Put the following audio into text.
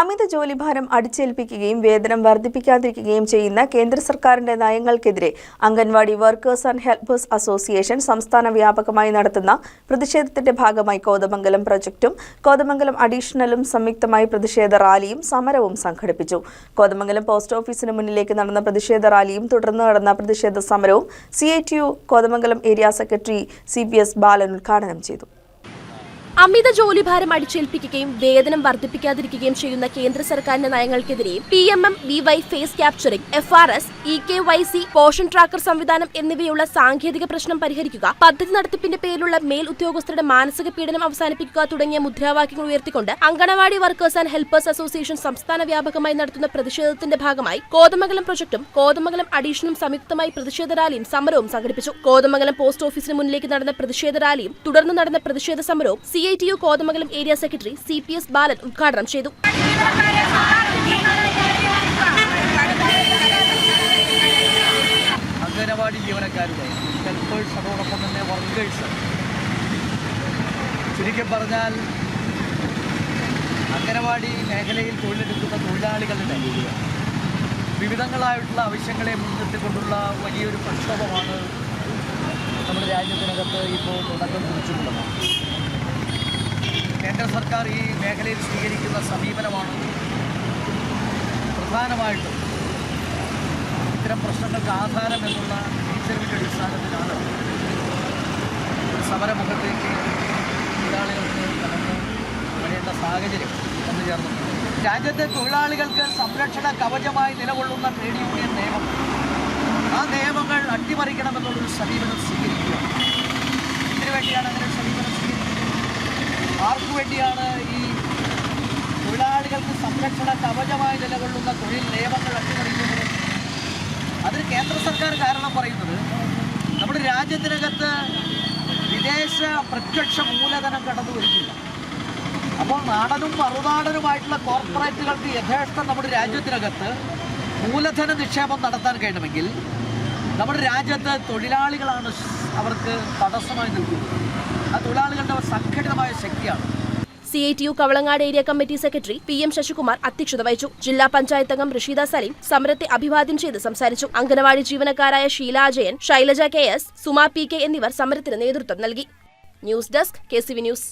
അമിത ജോലിഭാരം അടിച്ചേൽപ്പിക്കുകയും വേതനം വർദ്ധിപ്പിക്കാതിരിക്കുകയും ചെയ്യുന്ന കേന്ദ്ര സർക്കാരിന്റെ നയങ്ങൾക്കെതിരെ anganwadi workers and helpers association സംസ്ഥാന വ്യാപകമായി നടത്തുന്ന പ്രതിഷേധത്തിന്റെ ഭാഗമായി കോതമംഗലം പ്രൊജക്ടും കോതമംഗലം അഡീഷണലും സംയുക്തമായി പ്രതിഷേധ റാലിയും സമരവും സംഘടിപ്പിച്ചു. കോതമംഗലം പോസ്റ്റ് ഓഫീസിന് മുന്നിലേക്ക് നടന്ന പ്രതിഷേധ റാലിയും തുടർന്ന് നടന്ന പ്രതിഷേധ സമരവും C Kothamangalam area secretary C Balan ഉദ്ഘാടനം ചെയ്തു. അമിത ജോലിഭാരം അടിച്ചേൽപ്പിക്കുകയും വേതനം വർദ്ധിപ്പിക്കാതിരിക്കുകയും ചെയ്യുന്ന കേന്ദ്ര സർക്കാരിന്റെ നയങ്ങൾക്കെതിരെ P M M B Y face capturing F R S E K Y C Poshan tracker സംവിധാനം എന്നിവയുള്ള സാങ്കേതിക പ്രശ്നം പരിഹരിക്കുക പദ്ധതി നടത്തിപ്പിന്റെ പേരിലുള്ള മേൽ ഉദ്യോഗസ്ഥരുടെ മാനസിക പീഡനം അവസാനിപ്പിക്കുക തുടങ്ങിയ മുദ്രാവാക്യങ്ങൾ ഉയർത്തിക്കൊണ്ട് anganwadi workers and helpers association സംസ്ഥാന വ്യാപകമായി നടത്തുന്ന പ്രതിഷേധത്തിന്റെ ഭാഗമായി കോതമംഗലം പ്രൊജക്ടും കോതമംഗലം അഡീഷനും സംയുക്തമായി പ്രതിഷേധ റാലിയും സമരവും സംഘടിപ്പിച്ചു. കോതമംഗലം പോസ്റ്റ് ഓഫീസിന് മുന്നിലേക്ക് നടന്ന പ്രതിഷേധ റാലിയും തുടർന്ന് നടന്ന പ്രതിഷേധ സമരവും C U Kothamangalam area secretary C P S Balan ഉദ്ഘാടനം ചെയ്തു. അംഗനവാടി ജീവനക്കാരുടെ ചുരുക്കി പറഞ്ഞാൽ അംഗനവാടി മേഖലയിൽ തൊഴിലെടുക്കുന്ന തൊഴിലാളികളുടെ വിവിധങ്ങളായിട്ടുള്ള ആവശ്യങ്ങളെ മുൻനിർത്തിക്കൊണ്ടുള്ള വലിയൊരു പ്രക്ഷോഭമാണ് നമ്മുടെ രാജ്യത്തിനകത്ത് ഇപ്പോൾ തുടക്കം കുറിച്ചിട്ടുള്ളത്. കേന്ദ്ര സർക്കാർ ഈ മേഖലയിൽ സ്വീകരിക്കുന്ന സമീപനമാണ്. പ്രധാനമായിട്ടും ഇത്തരം പ്രശ്നങ്ങൾക്ക് ആധാരം എന്നുള്ള തിരിച്ചറിവിന്റെ അടിസ്ഥാനത്തിലാണ് സമരമുഖത്തേക്ക് തൊഴിലാളികൾക്ക് കടന്ന് വരേണ്ട സാഹചര്യം വന്നു ചേർന്നിട്ടുണ്ട്. രാജ്യത്തെ തൊഴിലാളികൾക്ക് സംരക്ഷണ കവചമായി നിലകൊള്ളുന്ന ട്രേഡ് യൂണിയൻ നിയമം. ആ നിയമങ്ങൾ അട്ടിമറിക്കണമെന്നുള്ളൊരു സമീപനം സ്വീകരിക്കുക. ഇതിനുവേണ്ടിയാണ് അങ്ങനെ സമീപനം ആർക്കു വേണ്ടിയാണ് ഈ തൊഴിലാളികൾക്ക് സംരക്ഷണ കവചമായി നിലകൊള്ളുന്ന തൊഴിൽ നിയമങ്ങൾ അട്ടിമറിക്കുന്നത്? അതിന് കേന്ദ്ര സർക്കാർ കാരണം പറയുന്നത് നമ്മുടെ രാജ്യത്തിനകത്ത് വിദേശ പ്രത്യക്ഷ മൂലധനം കടന്നു വരുന്നില്ല അപ്പോൾ നാടനും മറുനാടനുമായിട്ടുള്ള കോർപ്പറേറ്റുകൾക്ക് യഥേഷ്ടം നമ്മുടെ രാജ്യത്തിനകത്ത് മൂലധന നിക്ഷേപം നടത്താൻ കഴിയണമെങ്കിൽ നമ്മുടെ രാജ്യത്ത് തൊഴിലാളികളാണ് അവർക്ക് തടസ്സമായി നിൽക്കുന്നത് ആ തൊഴിലാളികളുടെ സംഘടിതമായ ശക്തിയാണ്. C I T U Kavalangad area committee secretary P M Sasikumar അധ്യക്ഷത വഹിച്ചു. ജില്ലാ പഞ്ചായത്ത് അംഗം റഷീദ സലീം സമരത്തെ അഭിവാദ്യം ചെയ്ത് സംസാരിച്ചു. Anganwadi ജീവനക്കാരായ Sheela Ajayan Shailaja K S Suma P K എന്നിവർ സമരത്തിന് നേതൃത്വം നൽകി. News desk K C V news.